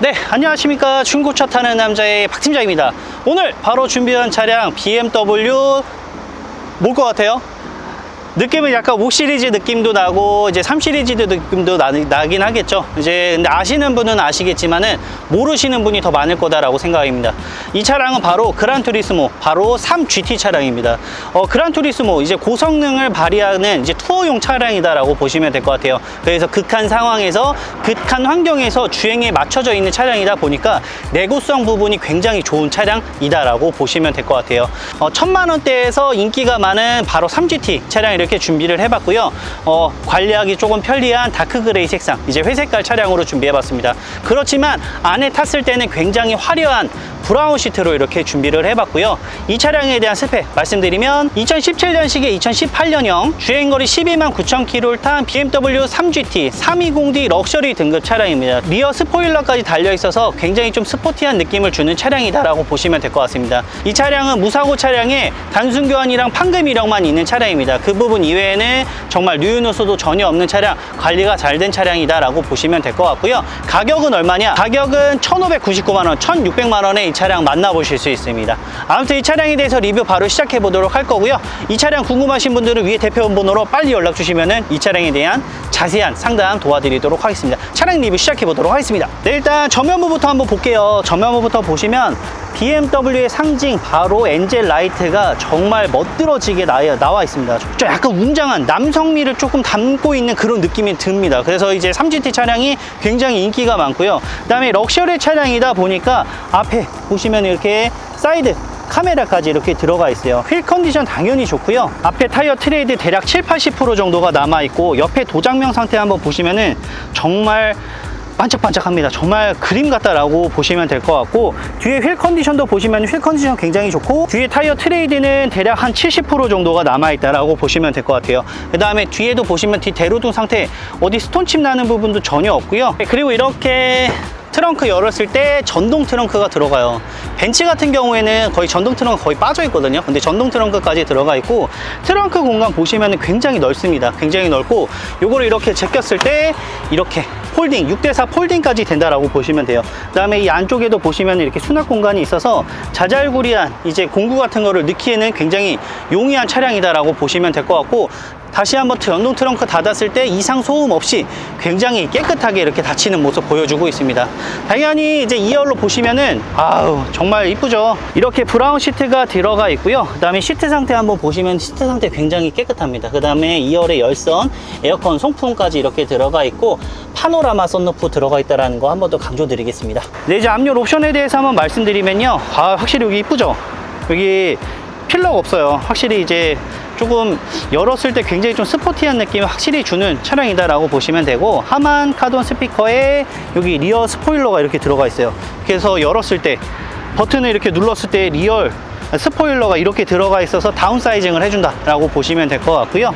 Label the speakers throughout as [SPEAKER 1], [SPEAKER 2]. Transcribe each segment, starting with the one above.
[SPEAKER 1] 네, 안녕하십니까. 중고차 타는 남자의 박 팀장입니다. 오늘 바로 준비한 차량 BMW 뭘 것 같아요? 느낌은 약간 5 시리즈 느낌도 나고 이제 3 시리즈도 느낌도 나, 나긴 하겠죠. 이제 근데 아시는 분은 아시겠지만은 모르시는 분이 더 많을 거다라고 생각합니다. 이 차량은 바로 그란 투리스모, 바로 3 GT 차량입니다. 어, 그란 투리스모 이제 고성능을 발휘하는 이제 투어용 차량이다라고 보시면 될 것 같아요. 그래서 극한 상황에서 극한 환경에서 주행에 맞춰져 있는 차량이다 보니까 내구성 부분이 굉장히 좋은 차량이다라고 보시면 될 것 같아요. 어, 천만 원대에서 인기가 많은 바로 3GT 차량 이 렇게 준비를 해봤고요. 어, 관리하기 조금 편리한 다크 그레이 색상, 이제 회색깔 차량으로 준비해봤습니다. 그렇지만 안에 탔을 때는 굉장히 화려한 브라운 시트로 이렇게 준비를 해봤고요. 이 차량에 대한 스펙 말씀드리면 2017년식에 2018년형 주행거리 12만 9천 킬로를 탄 BMW 3GT 320D 럭셔리 등급 차량입니다. 리어 스포일러까지 달려 있어서 굉장히 좀 스포티한 느낌을 주는 차량이다라고 보시면 될 것 같습니다. 이 차량은 무사고 차량에 단순 교환이랑 판금 이력만 있는 차량입니다. 그 부분 이외에는 정말 누유누수도 전혀 없는 차량, 관리가 잘 된 차량이다 라고 보시면 될 것 같고요. 가격은 얼마냐? 가격은 1,599만 원, 1,600만 원에 이 차량 만나보실 수 있습니다. 아무튼 이 차량에 대해서 리뷰 바로 시작해 보도록 할 거고요. 이 차량 궁금하신 분들은 위에 대표원 번호로 빨리 연락 주시면은 이 차량에 대한 자세한 상담 도와드리도록 하겠습니다. 차량 리뷰 시작해 보도록 하겠습니다. 네, 일단 전면부부터 한번 볼게요. 전면부부터 보시면 BMW의 상징 바로 엔젤 라이트가 정말 멋들어지게 나, 나와 있습니다. 좀 약간 웅장한 남성미를 조금 담고 있는 그런 느낌이 듭니다. 그래서 이제 3GT 차량이 굉장히 인기가 많고요. 그다음에 럭셔리 차량이다 보니까 앞에 보시면 이렇게 사이드 카메라까지 이렇게 들어가 있어요. 휠 컨디션 당연히 좋고요. 앞에 타이어 트레이드 대략 7, 80% 정도가 남아 있고 옆에 도장명 상태 한번 보시면은 정말 반짝반짝합니다. 정말 그림 같다라고 보시면 될 것 같고 뒤에 휠 컨디션도 보시면 휠 컨디션 굉장히 좋고 뒤에 타이어 트레이드는 대략 한 70% 정도가 남아있다라고 보시면 될 것 같아요. 그 다음에 뒤에도 보시면 뒤 대로등 상태 어디 스톤칩 나는 부분도 전혀 없고요. 그리고 이렇게 트렁크 열었을 때 전동 트렁크가 들어가요. 벤츠 같은 경우에는 거의 전동 트렁크 거의 빠져 있거든요. 근데 전동 트렁크까지 들어가 있고 트렁크 공간 보시면 굉장히 넓습니다. 굉장히 넓고 요거를 이렇게 제꼈을 때 이렇게 폴딩 6대4 폴딩까지 된다라고 보시면 돼요. 그 다음에 이 안쪽에도 보시면 이렇게 수납 공간이 있어서 자잘구리한 이제 공구 같은 거를 넣기에는 굉장히 용이한 차량이다라고 보시면 될 것 같고 다시 한번 전동 트렁크 닫았을 때 이상 소음 없이 굉장히 깨끗하게 이렇게 닫히는 모습 보여주고 있습니다. 당연히 이제 2열로 보시면은 아우 정말 이쁘죠. 이렇게 브라운 시트가 들어가 있고요. 그 다음에 시트 상태 한번 보시면 시트 상태 굉장히 깨끗합니다. 그 다음에 2열에 열선, 에어컨 송풍까지 이렇게 들어가 있고 파노라마 썬루프 들어가 있다라는 거 한 번 더 강조드리겠습니다. 네 이제 앞열 옵션에 대해서 한번 말씀드리면요. 아 확실히 여기 이쁘죠. 여기 필러가 없어요. 확실히 이제 조금 열었을 때 굉장히 좀 스포티한 느낌을 확실히 주는 차량이다 라고 보시면 되고 하만 카돈 스피커에 여기 리어 스포일러가 이렇게 들어가 있어요. 그래서 열었을 때 버튼을 이렇게 눌렀을 때 리얼 스포일러가 이렇게 들어가 있어서 다운사이징을 해준다 라고 보시면 될 것 같고요.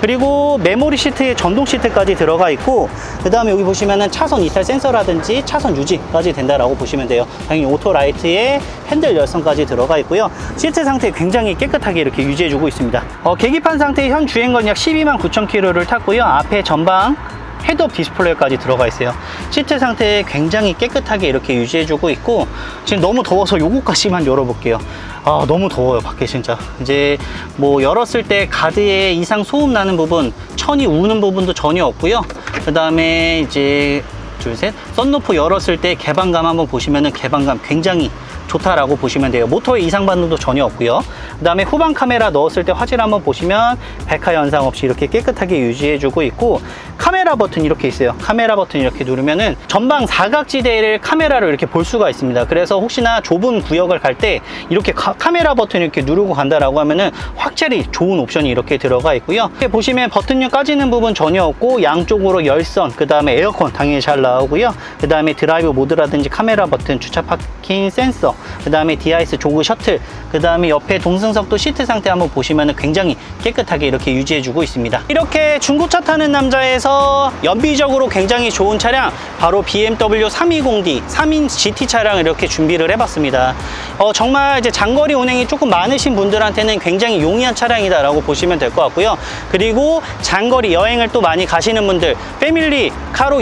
[SPEAKER 1] 그리고 메모리 시트에 전동 시트까지 들어가 있고 그 다음에 여기 보시면은 차선 이탈 센서라든지 차선 유지까지 된다라고 보시면 돼요. 당연히 오토 라이트에 핸들 열선까지 들어가 있고요. 시트 상태 굉장히 깨끗하게 이렇게 유지해주고 있습니다. 어, 계기판 상태 현 주행 거리 약 12만 9천 킬로를 탔고요. 앞에 전방 헤드업 디스플레이까지 들어가 있어요. 시트 상태 굉장히 깨끗하게 이렇게 유지해주고 있고 지금 너무 더워서 요거까지만 열어볼게요. 아 너무 더워요 밖에 진짜. 이제 뭐 열었을 때 가드에 이상 소음 나는 부분, 천이 우는 부분도 전혀 없고요. 그 다음에 이제 둘, 셋. 썬루프 열었을 때 개방감 한번 보시면은 개방감 굉장히 좋다라고 보시면 돼요. 모터의 이상 반응도 전혀 없고요. 그 다음에 후방 카메라 넣었을 때 화질 한번 보시면 백화 현상 없이 이렇게 깨끗하게 유지해주고 있고 카메라 버튼 이렇게 있어요. 카메라 버튼 이렇게 누르면은 전방 사각지대를 카메라로 이렇게 볼 수가 있습니다. 그래서 혹시나 좁은 구역을 갈 때 이렇게 카, 메라 버튼 이렇게 누르고 간다라고 하면은 확실히 좋은 옵션이 이렇게 들어가 있고요. 이렇게 보시면 버튼류 까지는 부분 전혀 없고 양쪽으로 열선, 그 다음에 에어컨 당연히 잘 나오고요. 그 다음에 드라이브 모드라든지 카메라 버튼, 주차 파킹 센서, 그 다음에 DIS 조그 셔틀, 그 다음에 옆에 동승석도 시트 상태 한번 보시면 굉장히 깨끗하게 이렇게 유지해주고 있습니다. 이렇게 중고차 타는 남자에서 연비적으로 굉장히 좋은 차량, 바로 BMW 320D 3인 GT 차량을 이렇게 준비를 해봤습니다. 어, 정말 이제 장거리 운행이 조금 많으신 분들한테는 굉장히 용이한 차량이다 라고 보시면 될 것 같고요. 그리고 장거리 여행을 또 많이 가시는 분들, 패밀리 카로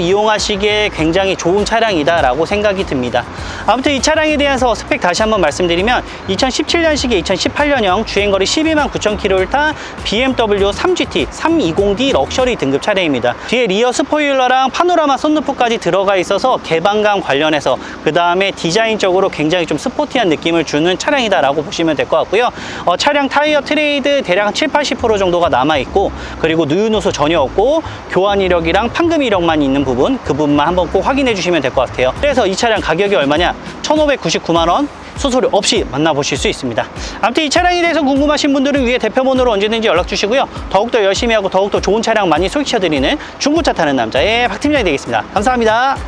[SPEAKER 1] 타기에 굉장히 좋은 차량이다 라고 생각이 듭니다. 아무튼 이 차량에 대해서 스펙 다시 한번 말씀드리면 2017년식에 2018년형 주행거리 12만 9천 킬로를 탄 BMW 3GT 320D 럭셔리 등급 차량입니다. 뒤에 리어 스포일러랑 파노라마 썬루프까지 들어가 있어서 개방감 관련해서 그 다음에 디자인적으로 굉장히 좀 스포티한 느낌을 주는 차량이다라고 보시면 될 것 같고요. 어, 차량 타이어 트레이드 대략 7, 80% 정도가 남아 있고 그리고 누유누수 전혀 없고 교환 이력이랑 판금 이력만 있는 부분 그 부분만 한번 꼭 확인해 주시면 될 것 같아요. 그래서 이 차량 가격이 얼마냐? 1,599만 원. 수수료 없이 만나보실 수 있습니다. 아무튼 이 차량에 대해서 궁금하신 분들은 위에 대표번호로 언제든지 연락 주시고요. 더욱더 열심히 하고 더욱더 좋은 차량 많이 소개시켜드리는 중고차 타는 남자의 박 팀장이 되겠습니다. 감사합니다.